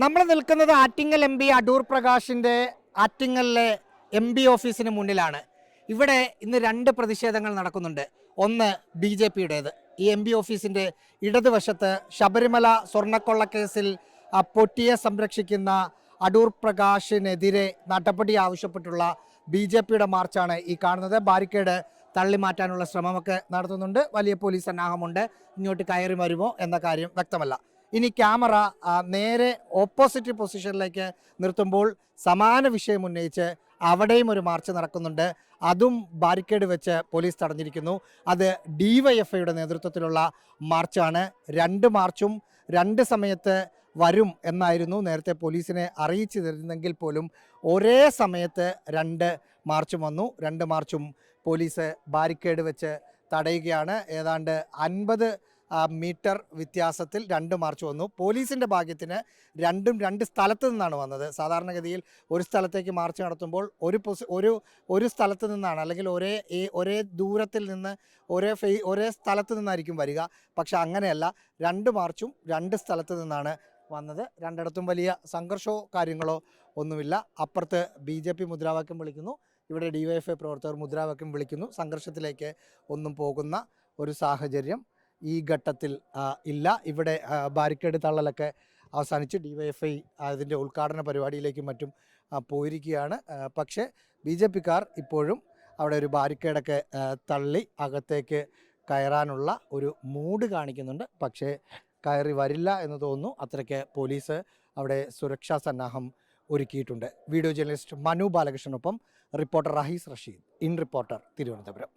നമ്മൾ നിൽക്കുന്നത് Attingal M P Adoor പ്രകാശിന്റെ ആറ്റിങ്ങലിലെ എം പി ഓഫീസിന് മുന്നിലാണ്. ഇവിടെ ഇന്ന് രണ്ട് പ്രതിഷേധങ്ങൾ നടക്കുന്നുണ്ട്. ഒന്ന് ബി ജെ പിയുടേത്. ഈ എം പി ഓഫീസിന്റെ ഇടതുവശത്ത് ശബരിമല സ്വർണക്കൊള്ളക്കേസിൽ കേസിൽ പൊട്ടിയെ സംരക്ഷിക്കുന്ന അടൂർ പ്രകാശിനെതിരെ നടപടി ആവശ്യപ്പെട്ടുള്ള ബി ജെ പിയുടെ മാർച്ചാണ് ഈ കാണുന്നത്. ബാരിക്കേഡ് തള്ളി മാറ്റാനുള്ള ശ്രമമൊക്കെ നടത്തുന്നുണ്ട്. വലിയ പോലീസ് സന്നാഹമുണ്ട്. ഇങ്ങോട്ട് കയറി വരുമോ എന്ന കാര്യം വ്യക്തമല്ല. ഇനി ക്യാമറ നേരെ ഓപ്പോസിറ്റ് പൊസിഷനിലേക്ക് നിർത്തുമ്പോൾ സമാന വിഷയം ഉന്നയിച്ച് അവിടെയും ഒരു മാർച്ച് നടക്കുന്നുണ്ട്. അതും ബാരിക്കേഡ് വെച്ച് പോലീസ് തടഞ്ഞിരിക്കുന്നു. അത് ഡിവൈഎഫ്ഐയുടെ നേതൃത്വത്തിലുള്ള മാർച്ചാണ് രണ്ട് മാർച്ചും രണ്ട് സമയത്ത് വരും എന്നായിരുന്നു നേരത്തെ പോലീസിനെ അറിയിച്ചിരുന്നെങ്കിൽ പോലും ഒരേ സമയത്ത് രണ്ട് മാർച്ചും വന്നു. രണ്ട് മാർച്ചും പോലീസ് ബാരിക്കേഡ് വെച്ച് തടയുകയാണ്. ഏതാണ്ട് അൻപത് മീറ്റർ വ്യത്യാസത്തിൽ രണ്ട് മാർച്ച് വന്നു. പോലീസിന്റെ ഭാഗ്യത്തിന് രണ്ടും രണ്ട് സ്ഥലത്ത് നിന്നാണ് വന്നത്. സാധാരണഗതിയിൽ ഒരു സ്ഥലത്തേക്ക് മാർച്ച് നടത്തുമ്പോൾ ഒരു ഒരു ഒരു സ്ഥലത്ത് നിന്നാണ് അല്ലെങ്കിൽ ഒരേ ഒരേ ദൂരത്തിൽ നിന്ന് ഒരേ ഫെയ് ഒരേ സ്ഥലത്ത് നിന്നായിരിക്കും വരിക. പക്ഷെ അങ്ങനെയല്ല രണ്ട് മാർച്ചും രണ്ട് സ്ഥലത്ത് നിന്നാണ് വന്നത്. രണ്ടിടത്തും വലിയ സംഘർഷമോ കാര്യങ്ങളോ ഒന്നുമില്ല. അപ്പുറത്ത് ബി ജെ പി മുദ്രാവാക്യം വിളിക്കുന്നു. ഇവിടെ ഡി വൈ എഫ് ഐ പ്രവർത്തകർ മുദ്രാവാക്യം വിളിക്കുന്നു. സംഘർഷത്തിലേക്ക് ഒന്നും പോകുന്ന ഒരു സാഹചര്യം ഈ ഘട്ടത്തിൽ ഇല്ല. ഇവിടെ ബാരിക്കേഡ് തള്ളലൊക്കെ അവസാനിച്ച് ഡി വൈ ഡിവൈഎഫ്ഐ അതിന്റെ ഉദ്ഘാടന പരിപാടിയിലേക്കും മറ്റും പോയിരിക്കുകയാണ്. പക്ഷേ ബി ജെ പിക്കാർ ഇപ്പോഴും അവിടെ ഒരു ബാരിക്കേഡൊക്കെ തള്ളി അകത്തേക്ക് കയറാനുള്ള ഒരു മൂഡ് കാണിക്കുന്നുണ്ട്. പക്ഷേ കയറി വരില്ല എന്ന് തോന്നുന്നു. അത്രയ്ക്ക് പോലീസ് അവിടെ സുരക്ഷാ സന്നാഹം ഒരുക്കിയിട്ടുണ്ട്. Video journalist Manu ബാലകൃഷ്ണനൊപ്പം reporter Rahees Rasheed. In reporter Thiruvananthapuram.